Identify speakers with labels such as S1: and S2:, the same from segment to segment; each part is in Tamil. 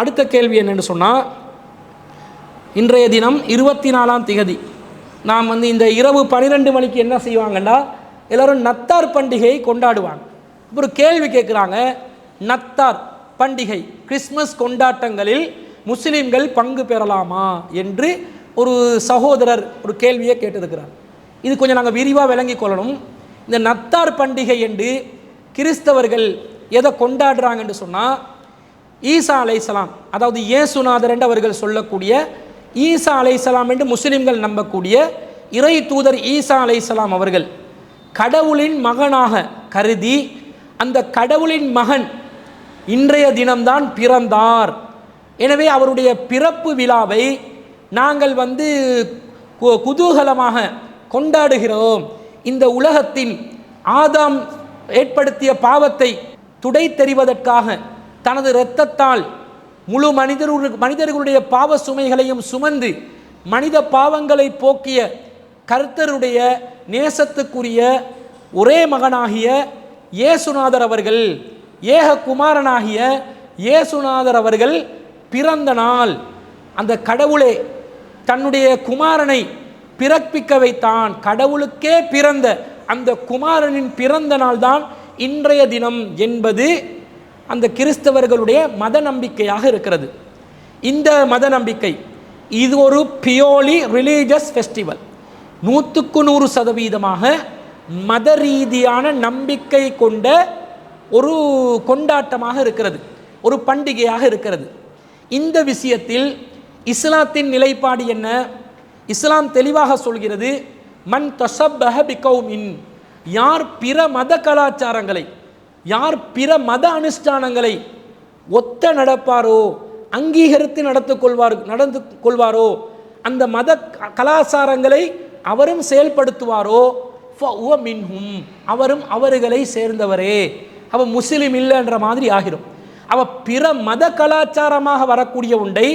S1: அடுத்த கேள்வி என்னென்னு சொன்னால் இன்றைய தினம் இருபத்தி நாலாம் திகதி. நாம் வந்து இந்த இரவு பன்னிரெண்டு மணிக்கு என்ன செய்வாங்கன்னா எல்லோரும் நத்தார் பண்டிகையை கொண்டாடுவாங்க. ஒரு கேள்வி கேட்குறாங்க நத்தார் பண்டிகை கிறிஸ்மஸ் கொண்டாட்டங்களில் முஸ்லீம்கள் பங்கு பெறலாமா என்று ஒரு சகோதரர் ஒரு கேள்வியை கேட்டிருக்கிறார். இது கொஞ்சம் நாங்கள் விரிவாக விளங்கி கொள்ளணும். இந்த நத்தார் பண்டிகை என்று கிறிஸ்தவர்கள் எதை கொண்டாடுறாங்கன்னு சொன்னால் ஈசா அலைசலாம் அதாவது இயேசுநாதர் என்று அவர்கள் சொல்லக்கூடிய ஈசா அலைசலாம் என்று முஸ்லிம்கள் நம்பக்கூடிய இறை தூதர் ஈசா அலைசலாம் அவர்கள் கடவுளின் மகனாக கருதி அந்த கடவுளின் மகன் இன்றைய தினம்தான் பிறந்தார். எனவே அவருடைய பிறப்பு விழாவை நாங்கள் வந்து கு- குதூகலமாக கொண்டாடுகிறோம். இந்த உலகத்தில் ஆதாம் ஏற்படுத்திய பாவத்தை துடை தெரிவதற்காக தனது இரத்தத்தால் முழு மனிதரு மனிதர்களுடைய பாவ சுமைகளையும் சுமந்து மனித பாவங்களை போக்கிய கர்த்தருடைய நேசத்துக்குரிய ஒரே மகனாகிய இயேசுநாதர் அவர்கள் ஏக குமாரனாகிய இயேசுநாதர் அவர்கள் பிறந்த நாள். அந்த கடவுளே தன்னுடைய குமாரனை பிறப்பிக்க வைத்தான். கடவுளுக்கே பிறந்த அந்த குமாரனின் பிறந்த நாள்தான் இன்றைய தினம் என்பது அந்த கிறிஸ்தவர்களுடைய மத நம்பிக்கையாக இருக்கிறது. இந்த மத நம்பிக்கை இது ஒரு பியோலி ரிலீஜியஸ் ஃபெஸ்டிவல் நூற்றுக்கு நூறு சதவீதமாக மத ரீதியான நம்பிக்கை கொண்ட ஒரு கொண்டாட்டமாக இருக்கிறது ஒரு பண்டிகையாக இருக்கிறது. இந்த விஷயத்தில் இஸ்லாத்தின் நிலைப்பாடு என்ன? இஸ்லாம் தெளிவாக சொல்கிறது மன் தொசப்பஹ பிகௌமின். யார் பிற மத கலாச்சாரங்களை யார் பிற மத அனுஷ்டானங்களை ஒத்த நடப்பாரோ அங்கீகரித்து நடத்து கொள்வார் நடந்து கொள்வாரோ அந்த மத கலாச்சாரங்களை அவரும் செயல்படுத்துவாரோ மின்ஹும் அவரும் அவர்களை சேர்ந்தவரே. அவ முஸ்லீம் இல்லைன்ற மாதிரி ஆகிரும். அவ பிற மத கலாச்சாரமாக வரக்கூடிய உண்டை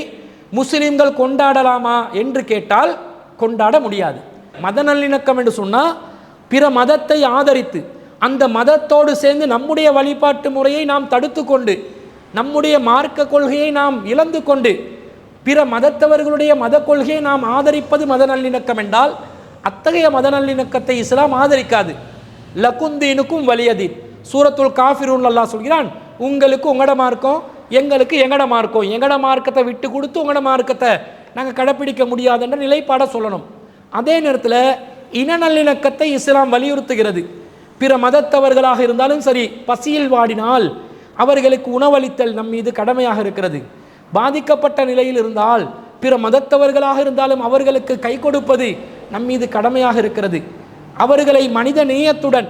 S1: முஸ்லிம்கள் கொண்டாடலாமா என்று கேட்டால் கொண்டாட முடியாது. மத நல்லிணக்கம் என்று சொன்னால் பிற மதத்தை ஆதரித்து அந்த மதத்தோடு சேர்ந்து நம்முடைய வழிபாட்டு முறையை நாம் தடுத்து கொண்டு நம்முடைய மார்க்க கொள்கையை நாம் இழந்து கொண்டு பிற மதத்தவர்களுடைய மத கொள்கையை நாம் ஆதரிப்பது மத நல்லிணக்கம் என்றால் அத்தகைய மத நல்லிணக்கத்தை இஸ்லாம் ஆதரிக்காது. லகுந்தீனுக்கும் வலியதீன் சூரத்துல் காஃபிரூன் அல்லாஹ் சொல்கிறான் உங்களுக்கு உங்களோட மார்க்கம் எங்களுக்கு எங்கட மார்க்கம். எங்கட மார்க்கத்தை விட்டு கொடுத்து உங்களோட மார்க்கத்தை நாங்கள் கடைப்பிடிக்க முடியாதுன்ற நிலைப்பாட சொல்லணும். அதே நேரத்தில் இன நல்லிணக்கத்தை இஸ்லாம் வலியுறுத்துகிறது. பிற மதத்தவர்களாக இருந்தாலும் சரி பசியில் வாடினால் அவர்களுக்கு உணவளித்தல் நம் மீது கடமையாக இருக்கிறது. பாதிக்கப்பட்ட நிலையில் இருந்தால் பிற மதத்தவர்களாக இருந்தாலும் அவர்களுக்கு கை கொடுப்பது நம் மீது கடமையாக இருக்கிறது. அவர்களை மனித நேயத்துடன்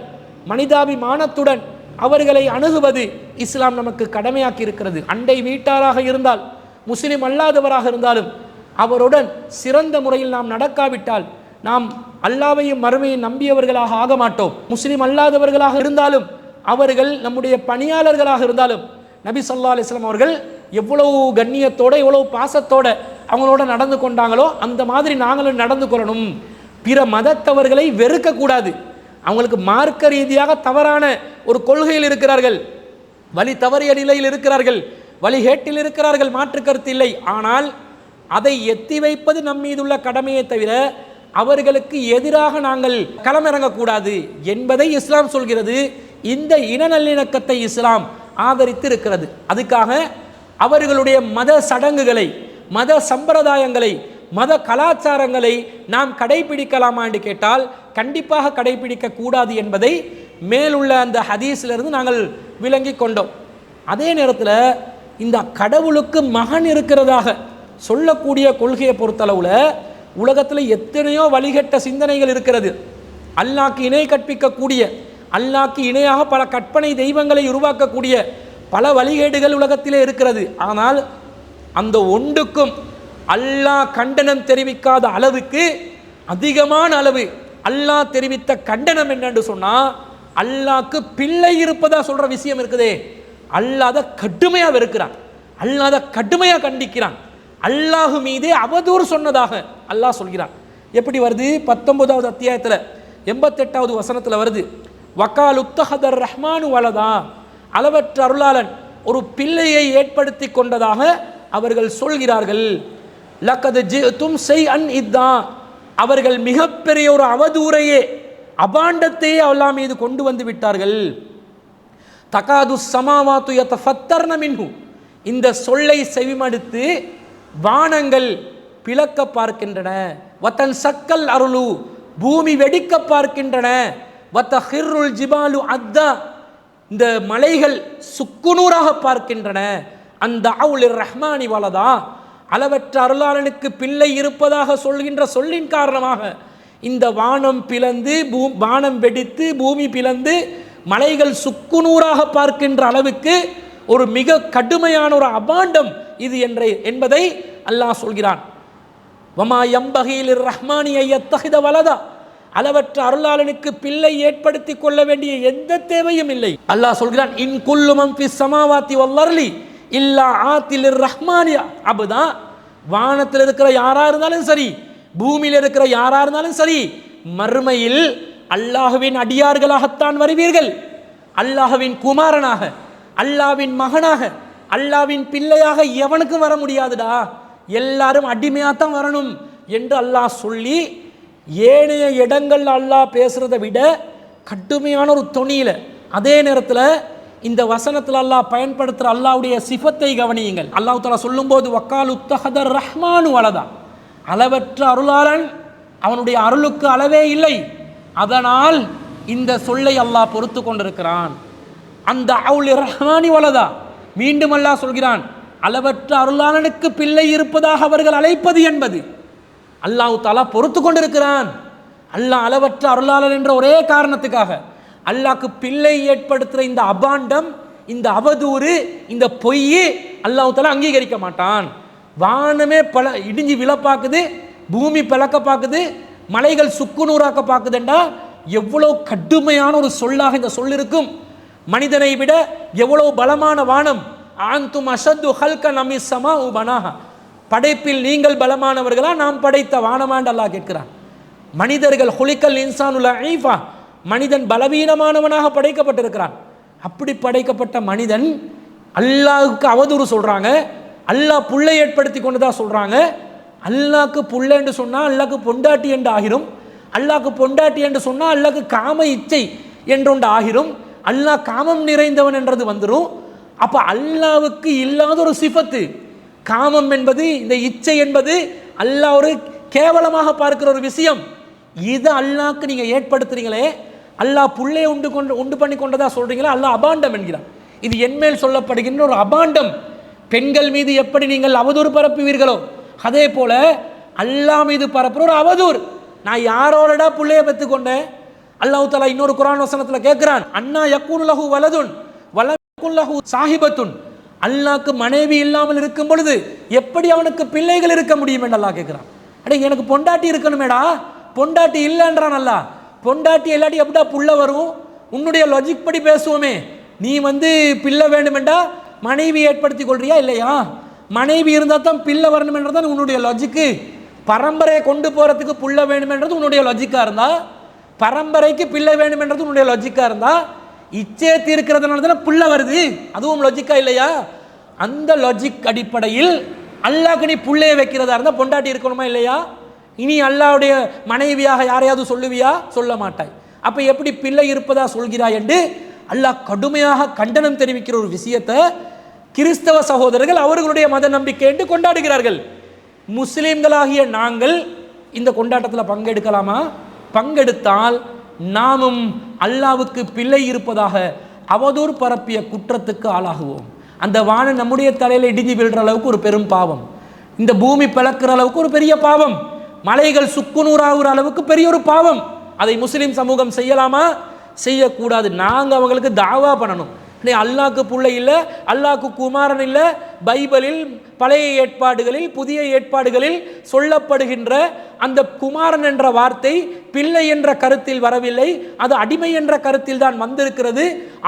S1: மனிதாபிமானத்துடன் அவர்களை அணுகுவது இஸ்லாம் நமக்கு கடமையாக்கி இருக்கிறது. அண்டை வீட்டாராக இருந்தால் முஸ்லிம் அல்லாதவராக இருந்தாலும் அவருடன் சிறந்த முறையில் நாம் நடக்காவிட்டால் நாம் அல்லாவையும் மறுமையும் நம்பியவர்களாக ஆக மாட்டோம். முஸ்லீம் அல்லாதவர்களாக இருந்தாலும் அவர்கள் நம்முடைய பணியாளர்களாக இருந்தாலும் நபி சொல்லா அலிஸ்லாம் அவர்கள் எவ்வளவு கண்ணியத்தோட எவ்வளவு பாசத்தோட அவங்களோட நடந்து கொண்டாங்களோ அந்த மாதிரி நாங்களும் நடந்து கொள்ளணும். பிற மதத்தவர்களை வெறுக்கக்கூடாது அவங்களுக்கு மார்க்க ரீதியாக தவறான ஒரு கொள்கையில் இருக்கிறார்கள். வழி தவறிய நிலையில் இருக்கிறார்கள். வழிகேட்டில் இருக்கிறார்கள். மாற்று கருத்து இல்லை. ஆனால் அதை எத்தி வைப்பது நம் மீதுள்ள கடமையை தவிர அவர்களுக்கு எதிராக நாங்கள் களமிறங்கக்கூடாது என்பதை இஸ்லாம் சொல்கிறது. இந்த இன நல்லிணக்கத்தை இஸ்லாம் ஆதரித்து இருக்கிறது அதுக்காக அவர்களுடைய மத சடங்குகளை மத சம்பிரதாயங்களை மத கலாச்சாரங்களை நாம் கடைபிடிக்கலாமா என்று கேட்டால் கண்டிப்பாக கடைபிடிக்க கூடாது என்பதை மேலுள்ள அந்த ஹதீஸிலிருந்து நாங்கள் விளங்கி கொண்டோம். அதே நேரத்தில் இந்த கடவுளுக்கு மகன் இருக்கிறதாக சொல்லக்கூடிய கொள்கையை பொறுத்தளவில் உலகத்தில் எத்தனையோ வழிகட்ட சிந்தனைகள் இருக்கிறது. அல்லாக்கு இணை கற்பிக்கக்கூடிய அல்லாக்கு இணையாக பல கற்பனை தெய்வங்களை உருவாக்கக்கூடிய பல வழிகேடுகள் உலகத்திலே இருக்கிறது. ஆனால் அந்த ஒன்றுக்கும் அல்லாஹ் கண்டனம் தெரிவிக்காத அளவுக்கு அதிகமான அளவு அல்லாஹ் தெரிவித்த கண்டனம் என்னன்னு சொன்னால் அல்லாக்கு பிள்ளை இருப்பதா சொல்கிற விஷயம் இருக்குதே. அல்லாத கடுமையாக வெறுக்கிறான் அல்லாத கடுமையாக கண்டிக்கிறான். அல்லாஹ் மீதே அவதூறு சொன்னதாக அல்லாஹ் சொல்கிறான். எப்படி வருது? பத்தொன்பதாவது அத்தியாயத்தில் எண்பத்தெட்டாவது வசனத்தில் வருது. வக்கால் உத்தஹதர் ரஹ்மானு வலதா. அளவற்ற அருளாளன் ஒரு பிள்ளையை ஏற்படுத்தி கொண்டதாக அவர்கள் சொல்கிறார்கள். லக்கது ஜித்தும் செய் அன் இதான் அவர்கள் மிகப்பெரிய ஒரு அவதூறையே அபாண்டத்தையே அல்லா மீது கொண்டு வந்து விட்டார்கள். தகாது சமாவாத்து யத்தஃபத்தர்ன மின்ஹு. இந்த சொல்லை செவிமடுத்து வானங்கள் பிளக்க பார்க்கின்றன. வத்தன் சக்கல் அருளு பூமி வெடிக்க பார்க்கின்றன. வத்த ஹிர்ருல் ஜிபாலு அத்தா இந்த மலைகள் சுக்குநூறாக பார்க்கின்றன. அந்த அவுலிர் ரஹ்மானி வலதா அளவற்ற அருளாளனுக்கு பிள்ளை இருப்பதாக சொல்கின்ற சொல்லின் காரணமாக இந்த வானம் பிளந்து பூ வானம் வெடித்து பூமி பிளந்து மலைகள் சுக்குநூறாக பார்க்கின்ற அளவுக்கு ஒரு மிக கடுமையான ஒரு அபாண்டம் இது என்ற என்பதை அல்லாஹ் சொல்கிறான். வமா எம்பகையில் ரஹ்மானி ஐயத்தகித வலதா. அளவற்ற அருளாளனுக்கு பிள்ளை ஏற்படுத்தி கொள்ள வேண்டிய எந்த தேவையும் இல்லை. அல்லாஹ் சொல்கிறான் இன் குல்லுமம் பி சமாவாத்தி வல்லர்லி இல்லா ஆத்தில் ரஹ்மானியா அபுதா வானத்தில் இருக்கிற யாரா இருந்தாலும் சரி பூமியில் இருக்கிற யாரா இருந்தாலும் சரி மறுமையில் அல்லாஹுவின் அடியார்களாகத்தான் வருவீர்கள். அல்லாஹுவின் குமாரனாக அல்லாவின் மகனாக அல்லாவின் பிள்ளையாக எவனுக்கும் வர முடியாதுடா? எல்லாரும் அடிமையாத்தான் வரணும் என்று அல்லாஹ் சொல்லி ஏனைய இடங்கள் அல்லாஹ் பேசுறதை விட கடுமையான ஒரு தொனியில அதே நேரத்தில் இந்த வசனத்தில் அல்லாஹ் பயன்படுத்துகிற அல்லாஹ்வுடைய சிஃபத்தை கவனியுங்கள். அல்லாஹ் தஆலா சொல்லும்போது வக்கால் உத்தஹதர் ரஹ்மானு வலதா. அளவற்ற அருளாளன் அவனுடைய அருளுக்கு அளவே இல்லை. அதனால் இந்த சொல்லை அல்லாஹ் பொறுத்து கொண்டிருக்கிறான். அந்த அவுல் ரஹ்மானி வலதா மீண்டும் அல்லாஹ் சொல்கிறான் அளவற்ற அருளாளனுக்கு பிள்ளை இருப்பதாக அவர்கள் அழைப்பது என்பது. அல்லாஹ் தாலா பொறுத்து கொண்டிருக்கிறான். அல்லாஹ் அளவற்ற அருளாளன் என்ற ஒரே காரணத்துக்காக அல்லாஹ்க்கு பிள்ளை ஏற்படுத்துகிற இந்த அபாண்டம் இந்த அவதூறு இந்த பொய் அல்லாஹு தாலா அங்கீகரிக்க மாட்டான். வானமே பல இடிஞ்சு விழ பார்க்குது பூமி பிளக்க பார்க்குது மலைகள் சுக்குநூறாக்க பார்க்குதுண்டா எவ்வளோ கடுமையான ஒரு சொல்லாக இந்த சொல் இருக்கும். மனிதனை விட எவ்வளவு பலமான வானம். ஆந்தும் அசத்து ஹல்க நமி சமா உபனாக படைப்பில் நீங்கள் பலமானவர்களா? நாம் படைத்த வானமாண்டு அல்லாஹ் கேட்கிறான். மனிதர்கள் ஹுலிக்கல் இன்சானுல ஐஃபா மனிதன் பலவீனமானவனாக படைக்கப்பட்டிருக்கிறான். அப்படி படைக்கப்பட்ட மனிதன் அல்லாஹுக்கு அவதூறு சொல்கிறாங்க அல்லாஹ் புள்ளை ஏற்படுத்தி கொண்டதா சொல்கிறாங்க அல்லாக்கு புள்ளை என்று சொன்னால் அல்லாக்கு பொண்டாட்டி என்று ஆகிரும். அல்லாக்கு பொண்டாட்டி என்று சொன்னால் அல்லாக்கு காம இச்சை என்றொன்று ஆகிரும். அல்லாஹ் காமம் நிறைந்தவன் என்றது வந்துடும் அப்போ அல்லாவுக்கு இல்லாத ஒரு சிஃபத்து. காமம் என்பது இந்த இச்சை என்பது அல்லாஹ் ஒரு கேவலமாக பார்க்கிற ஒரு விஷயம். இது அல்லாஹ்க்கு நீங்கள் ஏற்படுத்துறீங்களே அல்லாஹ் புள்ளையை உண்டு கொண்டு உண்டு பண்ணி கொண்டதாக சொல்கிறீங்களா அல்லாஹ் அபாண்டம் என்கிறான். இது என்மேல் சொல்லப்படுகின்ற ஒரு அபாண்டம். பெண்கள் மீது எப்படி நீங்கள் அவதூறு பரப்புவீர்களோ அதே போல் அல்லாஹ் மீது பரப்புகிற ஒரு அவதூறு. நான் யாரோடடா புள்ளைய பெற்றுக்கொண்டேன்? அல்லாஹ் தலா இன்னொரு குரான் வசனத்துல கேட்கிறான் அண்ணா யக்குன் லஹு வலதுன் வலக்குன் லஹு சாஹிபத்துன். அல்லாக்கு மனைவி இல்லாமல் இருக்கும் பொழுது எப்படி அவனுக்கு பிள்ளைகள் இருக்க முடியும் என்று அல்லாஹ் கேட்கிறான் அடே எனக்கு பொண்டாட்டி இருக்கணுமேடா. பொண்டாட்டி இல்லைன்றான் அல்லா பொண்டாட்டி இல்லாட்டி எப்படா புள்ள வரும்? உன்னுடைய லாஜிக் படி பேசுவோமே. நீ வந்து பிள்ளை வேண்டுமெண்டா மனைவி ஏற்படுத்தி கொள்றியா இல்லையா? மனைவி இருந்தால் தான் பிள்ளை வரணுமென்றது தான் உன்னுடைய லாஜிக்கு பரம்பரையை கொண்டு போகிறதுக்கு புள்ள வேணுமென்றது உன்னுடைய லாஜிக்காக இருந்தால் பரம்பரைக்கு பிள்ளை வேணுமென்றது உன்னுடைய லஜிக்காக இருந்தால் இச்சே தீர்க்கிறதுனால தானே பிள்ளை வருது. அதுவும் லாஜிக்கா இல்லையா? அந்த லாஜிக் அடிப்படையில் அல்லாஹ்க்கு நீ பிள்ளைய வைக்கிறதா இருந்தால் பொண்டாட்டி இருக்கணுமா இல்லையா? இனி அல்லாவுடைய மனைவியாக யாரையாவது சொல்லுவியா? சொல்ல மாட்டாய். அப்போ எப்படி பிள்ளை இருப்பதா சொல்கிறாய் என்று அல்லாஹ் கடுமையாக கண்டனம் தெரிவிக்கிற ஒரு விஷயத்தை கிறிஸ்தவ சகோதரர்கள் அவர்களுடைய மத நம்பிக்கை என்று கொண்டாடுகிறார்கள். முஸ்லீம்களாகிய நாங்கள் இந்த கொண்டாட்டத்தில் பங்கெடுக்கலாமா? பங்கெடுத்தால் நாமும் அல்லாவுக்கு பிள்ளை இருப்பதாக அவதூறு பரப்பிய குற்றத்துக்கு ஆளாகுவோம். அந்த வானம் நம்முடைய தலையில் இடிஞ்சு விழுற அளவுக்கு ஒரு பெரும் பாவம். இந்த பூமி பிளக்கிற அளவுக்கு ஒரு பெரிய பாவம். மலைகள் சுக்குநூறாகிற அளவுக்கு பெரிய ஒரு பாவம். அதை முஸ்லீம் சமூகம் செய்யலாமா? செய்யக்கூடாது. நாங்கள் அவங்களுக்கு தாவா பண்ணணும். நீ அல்லாக்கு புள்ளை இல்லை அல்லாக்கு குமாரன் இல்லை பைபிளில் பழைய ஏற்பாடுகளில் புதிய ஏற்பாடுகளில் சொல்லப்படுகின்ற அந்த குமாரன் என்ற வார்த்தை பிள்ளை என்ற கருத்தில் வரவில்லை. அது அடிமை என்ற கருத்தில் தான் வந்திருக்கிறது.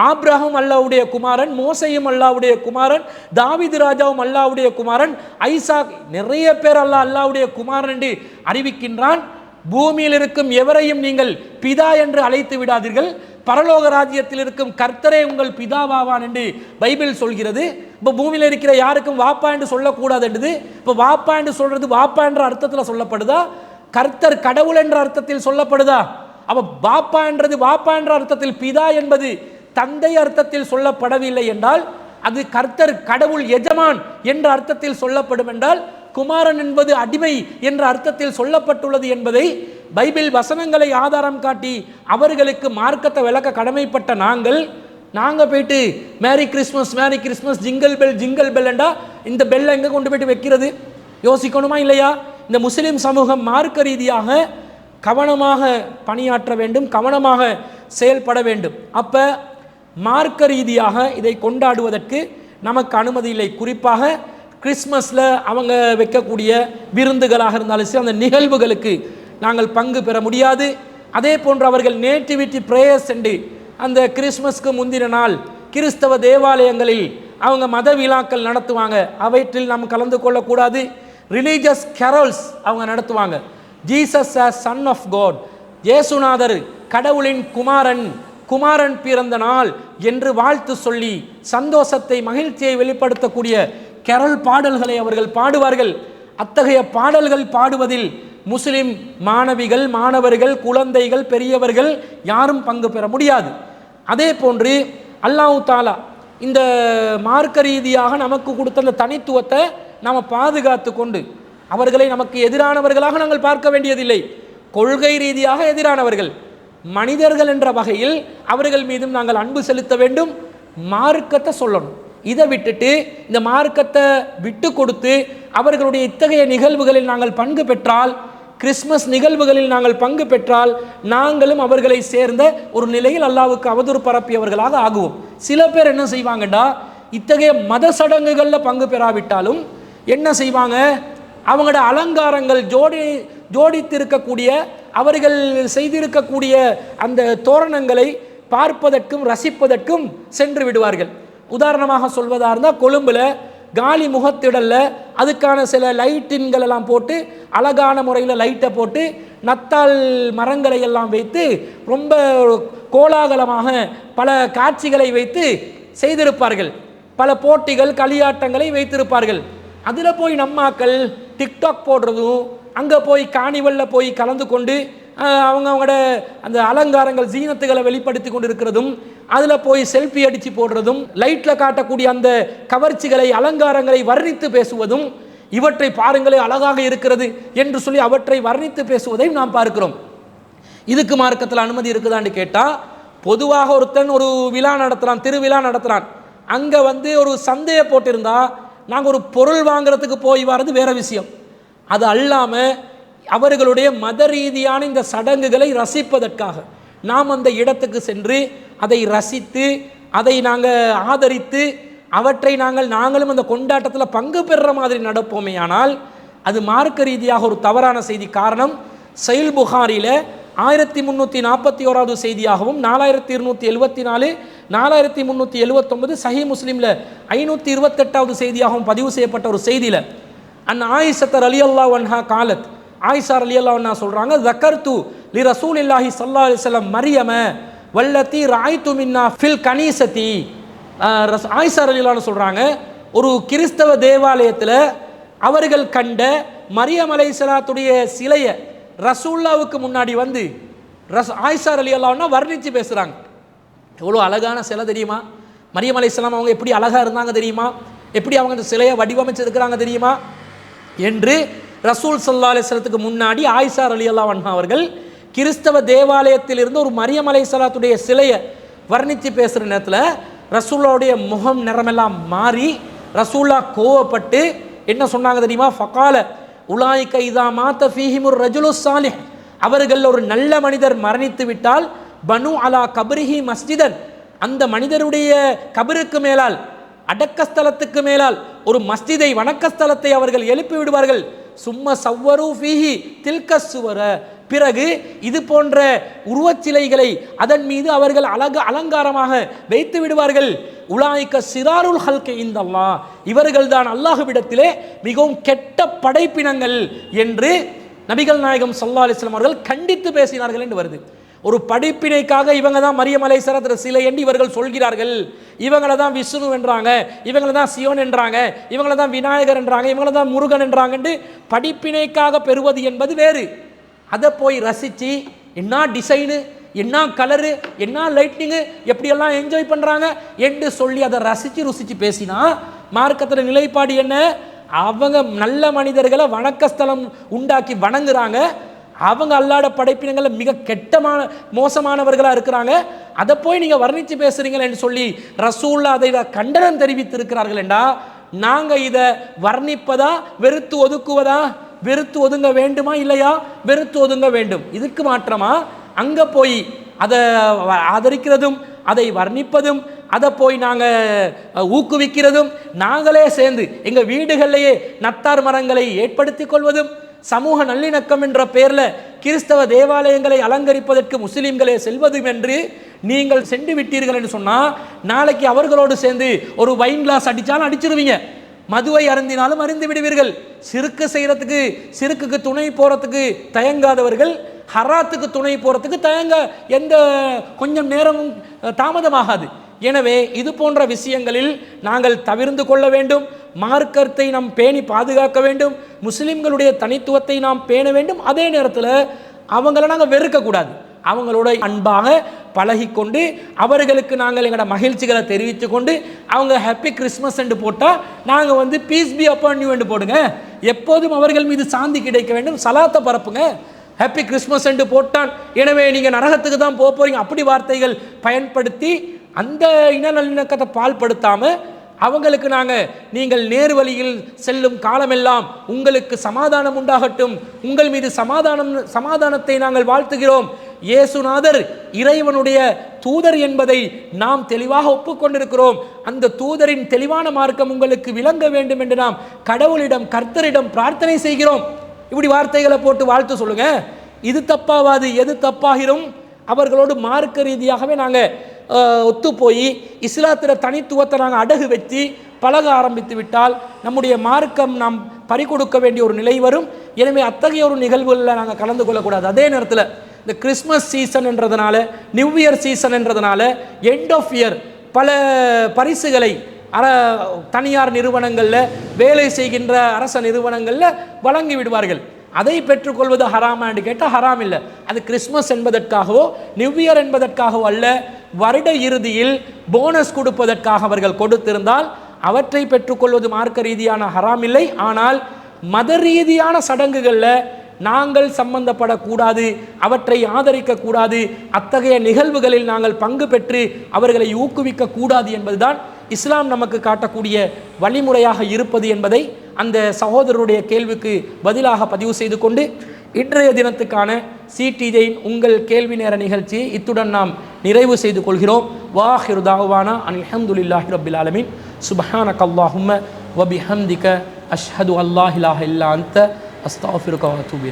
S1: ஆப்ரஹம் அல்லாவுடைய குமாரன் மோசையும் அல்லாவுடைய குமாரன் தாவிது ராஜாவும் அல்லாவுடைய குமாரன் ஐசாக் நிறைய பேர் அல்லாஹ் அல்லாவுடைய குமாரன் என்று அறிவிக்கின்றான். பூமியில் இருக்கும் எவரையும் நீங்கள் பிதா என்று அழைத்து விடாதீர்கள். பரலோக ராஜ்யத்தில் இருக்கும் கர்த்தரே உங்கள் பிதாவாவான் என்று பைபிள் சொல்கிறது. இப்போ பூமியில் இருக்கிற யாருக்கும் வாப்பா என்று சொல்லக்கூடாது என்றது. இப்போ வாப்பா என்று சொல்றது வாப்பா என்ற அர்த்தத்தில் சொல்லப்படுதா? கர்த்தர் கடவுள் என்ற அர்த்தத்தில் சொல்லப்படுதா? அப்ப பாப்பா என்றது வாப்பா என்ற அர்த்தத்தில் பிதா என்பது தந்தை அர்த்தத்தில் சொல்லப்படவில்லை என்றால் அது கர்த்தர் கடவுள் எஜமான் என்ற அர்த்தத்தில் சொல்லப்படும் என்றால் குமாரன் என்பது அடிமை என்ற அர்த்தத்தில் சொல்லப்பட்டுள்ளது என்பதை பைபிள் வசனங்களை ஆதாரம் காட்டி அவர்களுக்கு மார்க்கத்தை விளக்க கடமைப்பட்ட நாங்கள் நாங்கள் போயிட்டு merry Christmas merry Christmas jingle bell jingle பெல்லண்டா இந்த பெல்லை எங்கே கொண்டு போயிட்டு வைக்கிறது? யோசிக்கணுமா இல்லையா? இந்த முஸ்லீம் சமூகம் மார்க்க ரீதியாக கவனமாக பணியாற்ற வேண்டும் கவனமாக செயல்பட வேண்டும். அப்போ மார்க்க ரீதியாக இதை கொண்டாடுவதற்கு நமக்கு அனுமதி இல்லை. குறிப்பாக கிறிஸ்மஸில் அவங்க வைக்கக்கூடிய விருந்துகளாக இருந்தாலும் சரி அந்த நிகழ்வுகளுக்கு நாங்கள் பங்கு பெற முடியாது. அதே போன்று அவர்கள் நேட்டிவிட்டி ப்ரேயர்ஸ் என்று அந்த கிறிஸ்மஸ்க்கு முந்தின நாள் கிறிஸ்தவ தேவாலயங்களில் அவங்க மத விழாக்கள் நடத்துவாங்க. அவற்றில் நாம் கலந்து கொள்ளக்கூடாது. ரிலீஜியஸ் கேரல்ஸ் அவங்க நடத்துவாங்க. Jesus a son of God இயேசுநாதர் கடவுளின் குமாரன் குமாரன் பிறந்த நாள் என்று வாழ்த்து சொல்லி சந்தோஷத்தை மகிழ்ச்சியை வெளிப்படுத்தக்கூடிய கெரல் பாடல்களை அவர்கள் பாடுவார்கள். அத்தகைய பாடல்கள் பாடுவதில் முஸ்லிம் மாணவிகள் மாணவர்கள் குழந்தைகள் பெரியவர்கள் யாரும் பங்கு பெற முடியாது. அதே போன்று அல்லாஹ் தாலா இந்த மார்க்க ரீதியாக நமக்கு கொடுத்த அந்த தனித்துவத்தை நாம் பாதுகாத்து கொண்டு அவர்களை நமக்கு எதிரானவர்களாக நாங்கள் பார்க்க வேண்டியதில்லை. கொள்கை ரீதியாக எதிரானவர்கள். மனிதர்கள் என்ற வகையில் அவர்கள் மீதும் நாங்கள் அன்பு செலுத்த வேண்டும். மார்க்கத்தை சொல்லணும். இதை விட்டுட்டு இந்த மார்க்கத்தை விட்டு கொடுத்து அவர்களுடைய இத்தகைய நிகழ்வுகளில் நாங்கள் பங்கு பெற்றால் கிறிஸ்மஸ் நிகழ்வுகளில் நாங்கள் பங்கு பெற்றால் நாங்களும் அவர்களை சேர்ந்த ஒரு நிலையில் அல்லாவுக்கு அவதூறு பரப்பியவர்களாக ஆகுவோம். சில பேர் என்ன செய்வாங்கடா இத்தகைய மத சடங்குகளில் பங்கு பெறாவிட்டாலும் என்ன செய்வாங்க அவங்களோட அலங்காரங்கள் ஜோடி ஜோடித்திருக்கக்கூடிய அவர்கள் செய்திருக்கக்கூடிய அந்த தோரணங்களை பார்ப்பதற்கும் ரசிப்பதற்கும் சென்று விடுவார்கள். உதாரணமாக சொல்வதாக இருந்தால் கொழும்பில் காலி முகத்திடலில் அதுக்கான சில லைட்டின்கள் எல்லாம் போட்டு அழகான முறையில் லைட்டை போட்டு நத்தால் மரங்களை எல்லாம் வைத்து ரொம்ப கோலாகலமாக பல காட்சிகளை வைத்து செய்திருப்பார்கள். பல போட்டிகள் களியாட்டங்களை வைத்திருப்பார்கள். அதில் போய் நம்மாக்கள் டிக்டாக் போடுறதும் அங்கே போய் காணிவலில் போய் கலந்து கொண்டு அவங்க அவங்களோட அந்த அலங்காரங்கள் ஜீனத்துகளை வெளிப்படுத்தி கொண்டு இருக்கிறதும் அதில் போய் செல்ஃபி அடித்து போடுறதும் லைட்டில் காட்டக்கூடிய அந்த கவர்ச்சிகளை அலங்காரங்களை வர்ணித்து பேசுவதும் இவற்றை பாருங்களே அழகாக இருக்கிறது என்று சொல்லி அவற்றை வர்ணித்து பேசுவதையும் நாம் பார்க்கிறோம். இதுக்கு மார்க்கத்தில் அனுமதி இருக்குதான்னு கேட்டால் பொதுவாக ஒருத்தன் ஒரு விழா நடத்துகிறான் திருவிழா நடத்துகிறான் அங்கே வந்து ஒரு சந்தையை போட்டிருந்தா நாங்கள் ஒரு பொருள் வாங்குறதுக்கு போய் வர்றது வேறு விஷயம். அது அல்லாமல் அவர்களுடைய மத ரீதியான இந்த சடங்குகளை ரசிப்பதற்காக. நாம் அந்த இடத்துக்கு சென்று அதை ரசித்து அதை நாங்கள் ஆதரித்து அவற்றை நாங்கள் நாங்களும் அந்த கொண்டாட்டத்தில் பங்கு பெறுற மாதிரி நடப்போமே ஆனால் அது மார்க்க ரீதியாக ஒரு தவறான செய்தி காரணம் செயல் புகாரியில் ஆயிரத்தி முந்நூற்றி நாற்பத்தி ஓராவது செய்தியாகவும் நாலாயிரத்தி இருநூற்றி எழுபத்தி நாலு நாலாயிரத்தி முந்நூற்றி எழுபத்தொன்பது சஹி முஸ்லீமில் ஐநூற்றி இருபத்தெட்டாவது செய்தியாகவும் பதிவு செய்யப்பட்ட ஒரு செய்தியில் அன் ஆயிஷத்தர் அலி அல்லா வன்ஹா காலத் ஆயிஷார் அலி அல்லா வன்ஹா சொல்கிறாங்க ஜக்கர்து லி ரசூல் இல்லாஹி சல்லா அலிஸ்லம் மரியம வல்லத்தி ராய்த்து மின்னா ஃபில் கனீசத்தி ரஸ்- ஆயிஷார் அலி சொல்கிறாங்க ஒரு கிறிஸ்தவ தேவாலயத்தில் அவர்கள் கண்ட மரியம் அலைசலாத்துடைய சிலையை ரசூல்லாவுக்கு முன்னாடி வந்து ரஸ் ஆயிஷார் அலி அல்லான்னா வர்ணித்து பேசுகிறாங்க எவ்வளோ அழகான சிலை தெரியுமா? மரியம் அலைஹிஸ்ஸலாம் அவங்க எப்படி அழகாக இருந்தாங்க தெரியுமா? எப்படி அவங்க அந்த சிலையை வடிவமைச்சிருக்கிறாங்க தெரியுமா? என்று ரசூல் சல்லா அலிஸ்லத்துக்கு முன்னாடி ஆயிஷார் அலி அல்லா வன்ஹா அவர்கள் கிறிஸ்தவ தேவாலயத்திலிருந்து ஒரு மரியம் அலைஹிஸ்ஸலாத்துடைய சிலையை வர்ணித்து பேசுகிற நேரத்தில் ரசூல்லாவுடைய முகம் நிறமெல்லாம் மாறி ரசூல்லா கோவப்பட்டு என்ன சொன்னாங்க தெரியுமா? ஃபகால உலாய் கைதா மாத்த ஃபீஹிமுர் ரஜுலு சாலிஹ் அவர்கள் ஒரு நல்ல மனிதர் மரணித்து விட்டால் பனு அலா கபரிஹி மஸ்ஜிதன். அந்த மனிதருடைய கபருக்கு மேலால் அடக்கஸ்தலத்துக்கு மேலால் ஒரு மஸ்ஜிதை வணக்கஸ்தலத்தை அவர்கள் எழுப்பி விடுவார்கள். சும்மா சவ்வரு ஃபீஹி தில்க சுவர. பிறகு இது போன்ற உருவச்சிலைகளை அதன் மீது அவர்கள் அழக அலங்காரமாக வைத்து விடுவார்கள். உலாய்க்க சிறாருல் ஹல்கே இந்தல்லா. இவர்கள் தான் அல்லாஹ்விடத்திலே மிகவும் கெட்ட படைப்பினங்கள் என்று நபிகள் நாயகம் சல்லா அலிஸ்லாம் அவர்கள் கண்டித்து பேசினார்கள் என்று வருது. ஒரு படிப்பினைக்காக இவங்க தான் மரியம் அலைசரத்திர சிலை என்று இவர்கள் சொல்கிறார்கள். இவங்கள தான் விஷ்ணு என்றாங்க இவங்களை தான் சிவன் என்றாங்க இவங்கள தான் விநாயகர் என்றாங்க இவங்கள தான் முருகன் என்றாங்கன்ட்டு படிப்பினைக்காக பெறுவது என்பது வேறு. அதை போய் ரசித்து என்ன டிசைனு என்ன கலரு என்ன லைட்னிங்கு எப்படியெல்லாம் என்ஜாய் பண்ணுறாங்க என்று சொல்லி அதை ரசித்து ருசித்து பேசினா மார்க்கத்தில் நிலைப்பாடு என்ன? அவங்க நல்ல மனிதர்களை வணக்கஸ்தலம் உண்டாக்கி வணங்குறாங்க. அவங்க அல்லாட படைப்பினங்களில் மிக கெட்டமான மோசமானவர்களாக இருக்கிறாங்க. அதை போய் நீங்கள் வர்ணித்து பேசுகிறீங்களேன்னு சொல்லி ரசூல்லா அதை கண்டனம் தெரிவித்திருக்கிறார்கள் என்றா நாங்கள் இதை வர்ணிப்பதா வெறுத்து ஒதுக்குவதா வெறுத்து ஒதுங்க வேண்டுமா இல்லையா? வெறுத்து ஒதுங்க வேண்டும். இதுக்கு மாற்றமா? அங்கே போய் அதை ஆதரிக்கிறதும் அதை வர்ணிப்பதும் அதை போய் நாங்கள் ஊக்குவிக்கிறதும் நாங்களே சேர்ந்து எங்கள் வீடுகளிலேயே நத்தார் மரங்களை ஏற்படுத்தி கொள்வதும் சமூக நல்லிணக்கம் என்ற பெயரில் கிறிஸ்தவ தேவாலயங்களை அலங்கரிப்பதற்கு முஸ்லீம்களே செல்வதும் என்று நீங்கள் சென்று விட்டீர்கள் என்று சொன்னால் நாளைக்கு அவர்களோடு சேர்ந்து ஒரு வைன் கிளாஸ் அடித்தாலும் அடிச்சிருவீங்க. மதுவை அருந்தினாலும் அருந்து விடுவீர்கள். சிறுக்கு செய்கிறதுக்கு சிறுக்குக்கு துணை போகிறதுக்கு தயங்காதவர்கள் ஹராத்துக்கு துணை போகிறதுக்கு தயங்க எந்த கொஞ்சம் நேரமும் தாமதமாகாது. எனவே இது போன்ற விஷயங்களில் நாங்கள் தவிர்ந்து கொள்ள வேண்டும். மார்க்கத்தை நாம் பேணி பாதுகாக்க வேண்டும். முஸ்லிம்களுடைய தனித்துவத்தை நாம் பேண வேண்டும். அதே நேரத்தில் அவங்கள நாங்கள் வெறுக்கக்கூடாது அவங்களோட அன்பாக பழகிக்கொண்டு அவர்களுக்கு நாங்கள் எங்களோட மகிழ்ச்சிகளை தெரிவித்து கொண்டு அவங்க ஹாப்பி கிறிஸ்மஸ் என்று போட்டால் நாங்கள் வந்து பீஸ் பி அப்பான் யூ என்று போடுங்க. எப்போதும் அவர்கள் மீது சாந்தி கிடைக்க வேண்டும். சலாத்தை பரப்புங்க. ஹாப்பி கிறிஸ்மஸ் என்று போட்டான் எனவே நீங்கள் நரகத்துக்கு தான் போக போறீங்க. அப்படி வார்த்தைகள் பயன்படுத்தி அந்த இன நல்லிணக்கத்தை பால்படுத்தாமல் அவங்களுக்கு நாங்கள் நீங்கள் நேர் வழியில் செல்லும் காலமெல்லாம் உங்களுக்கு சமாதானம் உண்டாகட்டும். உங்கள் மீது சமாதானம் சமாதானத்தை நாங்கள் வாழ்த்துகிறோம். இயேசுநாதர் இறைவனுடைய தூதர் என்பதை நாம் தெளிவாக ஒப்புக்கொண்டிருக்கிறோம். அந்த தூதரின் தெளிவான மார்க்கம் உங்களுக்கு விளங்க வேண்டும் என்று நாம் கடவுளிடம் கர்த்தரிடம் பிரார்த்தனை செய்கிறோம். இப்படி வார்த்தைகளை போட்டு வாழ்த்து சொல்லுங்க. இது தப்பாவாது எது தப்பாகிரும்? அவர்களோடு மார்க்க ரீதியாகவே நாங்கள் ஒத்து போய் இஸ்லாத்தில் தனித்துவத்தை நாங்கள் அடகு வச்சு பழக ஆரம்பித்து விட்டால் நம்முடைய மார்க்கம் நாம் பறிகொடுக்க வேண்டிய ஒரு நிலை வரும். எனவே அத்தகைய ஒரு நிகழ்வுகளில் நாங்கள் கலந்து கொள்ளக்கூடாது. அதே நேரத்தில் இந்த கிறிஸ்மஸ் சீசன் என்றதுனால நியூ இயர் சீசன் என்றதுனால எண்ட் ஆஃப் இயர் பல பரிசுகளை அர தனியார் நிறுவனங்களில் வேலை செய்கின்ற அரச நிறுவனங்களில் வழங்கி விடுவார்கள். அதை பெற்றுக்கொள்வது ஹராமான்னு கேட்டால் ஹராம் இல்லை. அது கிறிஸ்மஸ் என்பதற்காகவோ நியூ இயர் என்பதற்காகவோ அல்ல. வருட இறுதியில் போனஸ் கொடுப்பதற்காக அவர்கள் கொடுத்திருந்தால் அவற்றை பெற்றுக்கொள்வது மார்க்க ரீதியான ஹராம் இல்லை. ஆனால் மத ரீதியான சடங்குகளில் நாங்கள் சம்பந்தப்படக்கூடாது அவற்றை ஆதரிக்கக்கூடாது அத்தகைய நிகழ்வுகளில் நாங்கள் பங்கு பெற்று அவர்களை ஊக்குவிக்க கூடாது என்பதுதான் இஸ்லாம் நமக்கு காட்டக்கூடிய வழிமுறையாக இருப்பது என்பதை அந்த சகோதரருடைய கேள்விக்கு பதிலாக பதிவு செய்து கொண்டு இன்றைய தினத்துக்கான சிடிஜெயின் உங்கள் கேள்வி நேர நிகழ்ச்சியை இத்துடன் நாம் நிறைவு செய்து கொள்கிறோம். வாஹிரு தாவானா அன் அஹமதுல்லாஹி ரபில் ஆலமின். சுபஹானக் வபி வபிஹம்திக அஷ்ஹது அல்லாஹிலாஹ இல்லா அந்த அஸ்தாஃபிருக வஅத்தூபு